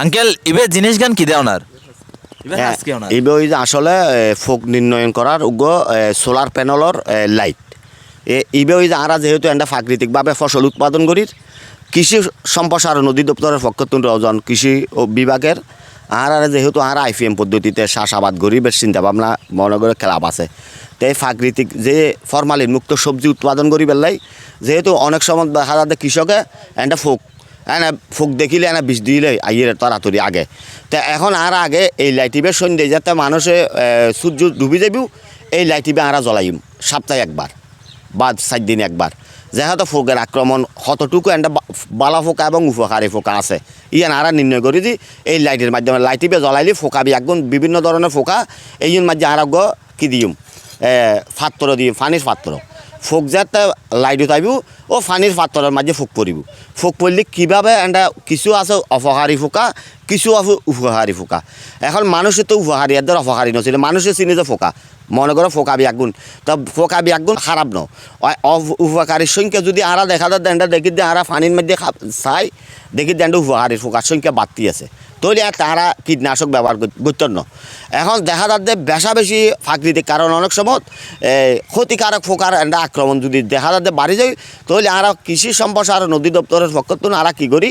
Uncle ইবে জিনিস গান কি দেয় ওনার ইবে হ্যাঁ, আজকে ওনার? যে আসলে ফোক নির্ণয়ন করার উগ্র সোলার প্যানেলর লাইট ইবে ওই যে আরা যেহেতু এটা প্রাকৃতিকভাবে ফসল উৎপাদন করি কৃষি সম্প্রসারণ নদী দপ্তরের পক্ষ থেকে রজন কৃষি ও বিভাগের আর আর যেহেতু আর আইপিএম পদ্ধতিতে চাষাবাদ গরিবের চিন্তা ভাবনা মনে করে ক্লাব আছে। তাই প্রাকৃতিক যে ফরমালিন মুক্ত সবজি উৎপাদন করি পেলাই যেহেতু অনেক সময় দেখা যাচ্ছে কৃষকে এটা ফোক এনে ফুক দেখিলে এনে বিষ দিলে আইয়ের তাড়াতাড়ি আগে। তা এখন আর আগে এই লাইটিবে সন্ধ্যে যাতে মানুষে সূর্য ডুবি যাবিও, এই লাইটিবে আরা জ্বলাইম, সপ্তাহে একবার বা চার দিন একবার যেহেতু ফোকের আক্রমণ কতটুকু একটা বালা ফোকা এবং উপকারী ফোকা আছে। ইয়ান আরা নির্ণয় করি যে এই লাইটের মাধ্যমে লাইটিবে জ্বলাইলে ফোকা বি একগুণ বিভিন্ন ধরনের ফোকা এই মাধ্যমে আর কি দিম পাত্র দিম ফানির পাত্র ফোক যাতে লাইট উঠাইব ও ফানির পাত্রের মাঝে ফোক পরিব ফোক পড়লে কীভাবে এটা কিছু আছে অপকারী ফোকা, কিছু আছে উপকারী ফোকা। এখন মানুষের তো উপকারী এদের অপকারী নছিল মানুষের চিনি যে ফোকা। মনে করো ফোকাবি আগুন তো ফোকাবি আগুন খারাপ ন। উপকারীর সংখ্যা যদি আরা দেখা যায় দেখি দিয়ে আরা পানির মধ্যে চাই, দেখি দেনটা উপকারীর ফোকার সংখ্যা বাড়তি আছে। তৈরি আর তারা কীটনাশক ব্যবহার করতেন এখন দেখা যাচ্ছে বেশা বেশি প্রাকৃতিক কারণ অনেক সময় ক্ষতিকারক ফোকার একটা আক্রমণ যদি দেখা যাচ্ছে বাড়ি যায়, তাহলে আরা কৃষি সম্প্রসার নদী দপ্তরের পক্ষ থেকে আরা কী করি?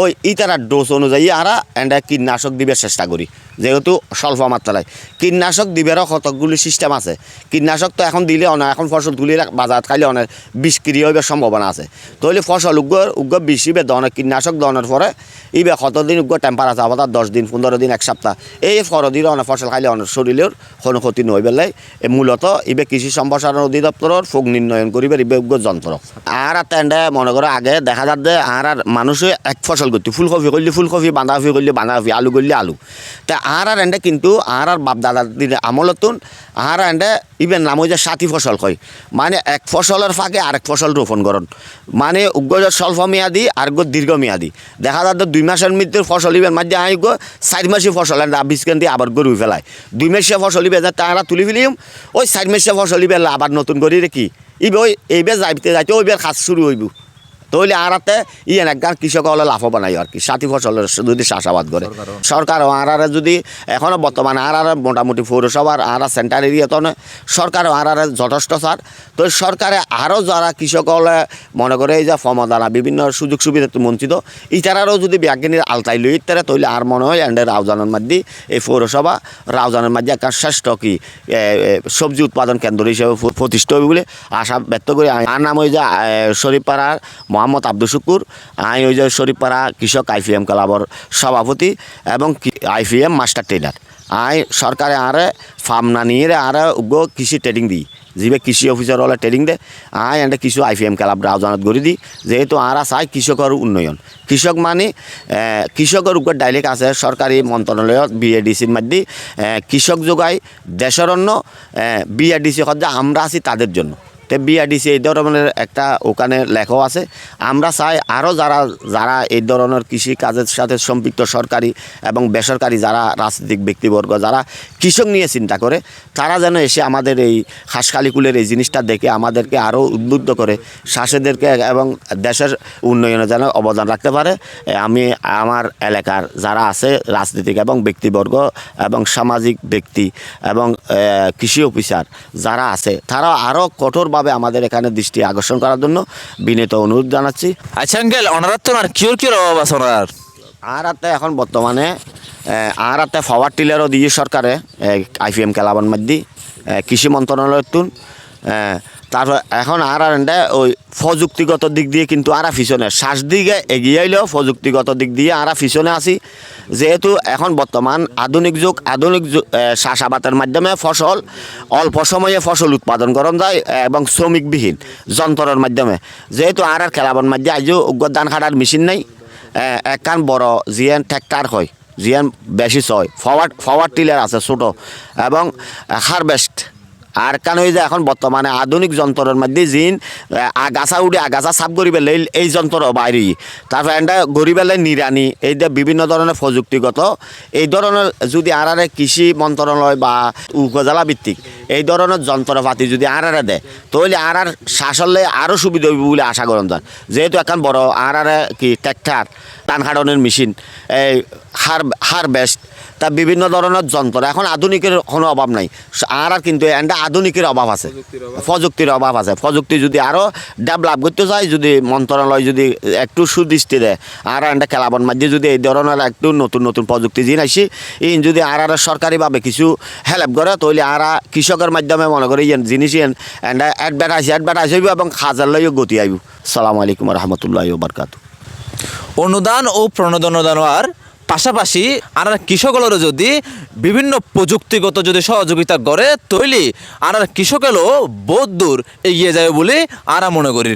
ওই ইতারা ডোজ অনুযায়ী আরা একটা কীটনাশক দিবার চেষ্টা করি, যেহেতু স্বল্প মাত্রায়। কীটনাশক দিবেরও কতকগুলি সিস্টেম আছে। কীটনাশক তো এখন দিলে অনেক, এখন ফসল তুলি বাজার খাইলে অনেক বিষক্রিয় হইবার সম্ভাবনা আছে। তাহলে ফসল উগ্র উগ্র বেশি বে দনের কীটনাশক দনের পরে ইবে কতদিন উগ্র টেম্পারেচার আবার দশ দিন, পনেরো দিন, এক সপ্তাহ। এই ফর দিলে অনেক ফসল খাইলে অনেক শরীরের কোনো ক্ষতি নই পেলাই এ মূলত ইবে কৃষি সম্প্রসারণ অধিদপ্তরের ফোক নির্ণয়ন করিবার ইবে উগ্র যন্ত্র। আর আর তেন্ডে মনে করো আগে দেখা যাচ্ছে আর আর মানুষে এক ফসল করতে। ফুলকপি করলে ফুলকপি, বাঁধাকপি করলে বাঁধাকপি, আলু করলে আলু। তা আর আর এন্ডে কিন্তু আর আর বাপ দাদার দিনে আমলতুন। আর এন্ডে ইবেন নাম হয়ে সাথী ফসল কয়। মানে এক ফসলের ফাঁকে আরেক ফসল রোপণ করন। মানে উগ্র স্বল্প মেয়াদি আর গো দীর্ঘ মেয়াদি। দেখা যাচ্ছে দুই মাসের মধ্যে ফসল ইবেন মাঝে আই গো চার মাসে ফসল এন্ডা বিস্কেন দিয়ে আবার গরু ফেলায় দুই মাসে ফসল ইবে তারা তুলি ফেলিম। ওই চার মাসে ফসল ইবে আবার নতুন করে রেখি ইবে ওই এইবার যাইতে যাইতে ওইবার কাজ শুরু হইব তাহলে আরাতে ইয়েন একগান কৃষক হলে লাভবান হয় আর কি? সাথী ফসলের যদি চাষাবাদ করে। সরকার আর আর যদি এখনও বর্তমানে আর আর মোটামুটি পৌরসভার আর আর সেন্টার এরিয়া তো সরকার আর আর যথেষ্ট সার তো সরকারে আরও যারা কৃষক হলে মনে করে এই যে ফমদানা বিভিন্ন সুযোগ সুবিধা বঞ্চিত ইতারারও যদি ব্যাগিনীর আলতাই লই ইতারা তৈলে আর মনে হয় এন্ডে রাউজানের মধ্যে এই পৌরসভা রাউজানের মধ্যে একটা শ্রেষ্ঠ কি সবজি উৎপাদন কেন্দ্র হিসেবে প- প্রতিষ্ঠিত হবে বলে আশা ব্যক্ত করি। আর নাম ওই যে শরীফপাড়ার মোহাম্মদ আব্দুল শুকুর আই ওই যে শরীফপাড়া কৃষক আইপিএম ক্লাবর সভাপতি এবং আইপিএম মাস্টার ট্রেডার আই সরকারে আরে ফার্ম না নিয়ে আরে উগ্র কৃষি ট্রেডিং দিই। যিবে কৃষি অফিসার হলে ট্রেনিং দে। আই এন্ড কিছু আইপিএম ক্লাব রাউজানত গড়ি দি যেহেতু আরা চাই কৃষকের উন্নয়ন। কৃষক মানে কৃষকের উপর ডাইরেক্ট আছে সরকারি মন্ত্রণালয়ত বিএডিসির মধ্যে এ, কৃষক যোগায় দেশের অন্য বিআরডিসি হচ্ছে আমরা আছি তাদের জন্য। তো বিআরডিসি এই ধরনের একটা ওখানে লেখাও আছে। আমরা চাই আরও যারা যারা এই ধরনের কৃষি কাজের সাথে সম্পৃক্ত সরকারি এবং বেসরকারি যারা রাজনৈতিক ব্যক্তিবর্গ, যারা কৃষক নিয়ে চিন্তা করে, তারা যেন এসে আমাদের এই হাঁসখালিকুলের এই জিনিসটা দেখে আমাদেরকে আরও উদ্বুদ্ধ করে শাসেদেরকে এবং দেশের উন্নয়নে যেন অবদান রাখতে পারে। আমি আমার এলাকার যারা আছে রাজনীতিক এবং ব্যক্তিবর্গ এবং সামাজিক ব্যক্তি এবং কৃষি অফিসার যারা আছে, তারা আরও কঠোরভাবে আমাদের এখানে দৃষ্টি আকর্ষণ করার জন্য বিনীত অনুরোধ জানাচ্ছি। আচ্ছা আঙ্কেল ওনার তো আর কিউর কিউর অভাব আছে ওনার আর এখন বর্তমানে আর পাওয়ার টিলারও দিয়ে সরকারে আইপিএম কেলাবান মাধ্যমে কৃষি মন্ত্রণালয়ের তুন। তারপর এখন আর আর ওই প্রযুক্তিগত দিক দিয়ে কিন্তু আরা পিছনে। শ্বাস দিকে এগিয়ে আইলেও প্রযুক্তিগত দিক দিয়ে আরা পিছনে আছি। যেহেতু এখন বর্তমান আধুনিক যুগ আধুনিক এ, চাষাবাদের মাধ্যমে ফসল অল্প সময়ে ফসল উৎপাদন করন যায় এবং শ্রমিকবিহীন যন্ত্রের মাধ্যমে। যেহেতু আর আর খেলাবার মধ্যে আজও ধান কাটার মেশিন নাই একখান বড় জিয়ান ট্র্যাক্টার হয় জিয়ান বেশি ছয় ফওয়ার্ড ফওয়ার্ড টিলার আছে ছোটো এবং হারভেস্ট আর কারণ ওই যে এখন বর্তমানে আধুনিক যন্ত্রের মধ্যে জিন আগাছা উড়ে আগাছা সাফ করি পেলে এই- যন্ত্র বাইরে। তারপর এটা গড়ি পেলে নিরানি এই বিভিন্ন ধরনের প্রযুক্তিগত, এই ধরনের যদি আরারে কৃষি মন্ত্রণালয় বা উপজেলা ভিত্তিক এই ধরনের যন্ত্রপাতি যদি আরারে দেয় তাহলে আরার শাসলে আরও সুবিধা হইব বলে আশা করেন যান যেহেতু এখন বড় আরারে কি ট্র্যাক্টর টান হাড়নের মেশিন এই হার হারভেস্ট তা বিভিন্ন ধরনের যন্ত্র এখন আধুনিকের কোনো অভাব নাই। আর আর কিন্তু এটা আধুনিকের অভাব আছে। প্রযুক্তির অভাব। আছে। প্রযুক্তি যদি আরও ডেভেলপ করতে চায় যদি মন্ত্রণালয় যদি একটু সুদৃষ্টি দেয় আর এটা খেলাবন মাঝে যদি এই ধরনের একটু নতুন নতুন প্রযুক্তি জিন আসি ইন যদি আর আর সরকারিভাবে কিছু হেল্প করে তাহলে আর কৃষকের মাধ্যমে মনে করি ইয়েন জিনিস অ্যাডভার্টাইজ অ্যাডভার্টাইজ হইব এবং হাজার লইও গতি আইব। সালাম আলাইকুম রহমতুল্লাহ বরকাত অনুদান ও প্রণোদন দেওয়ার পাশাপাশি আর কৃষকলেরও যদি বিভিন্ন প্রযুক্তিগত যদি সহযোগিতা করে তৈলি আর কৃষকেরও বহুত দূর এগিয়ে যাবে বলে আরা মনে করি।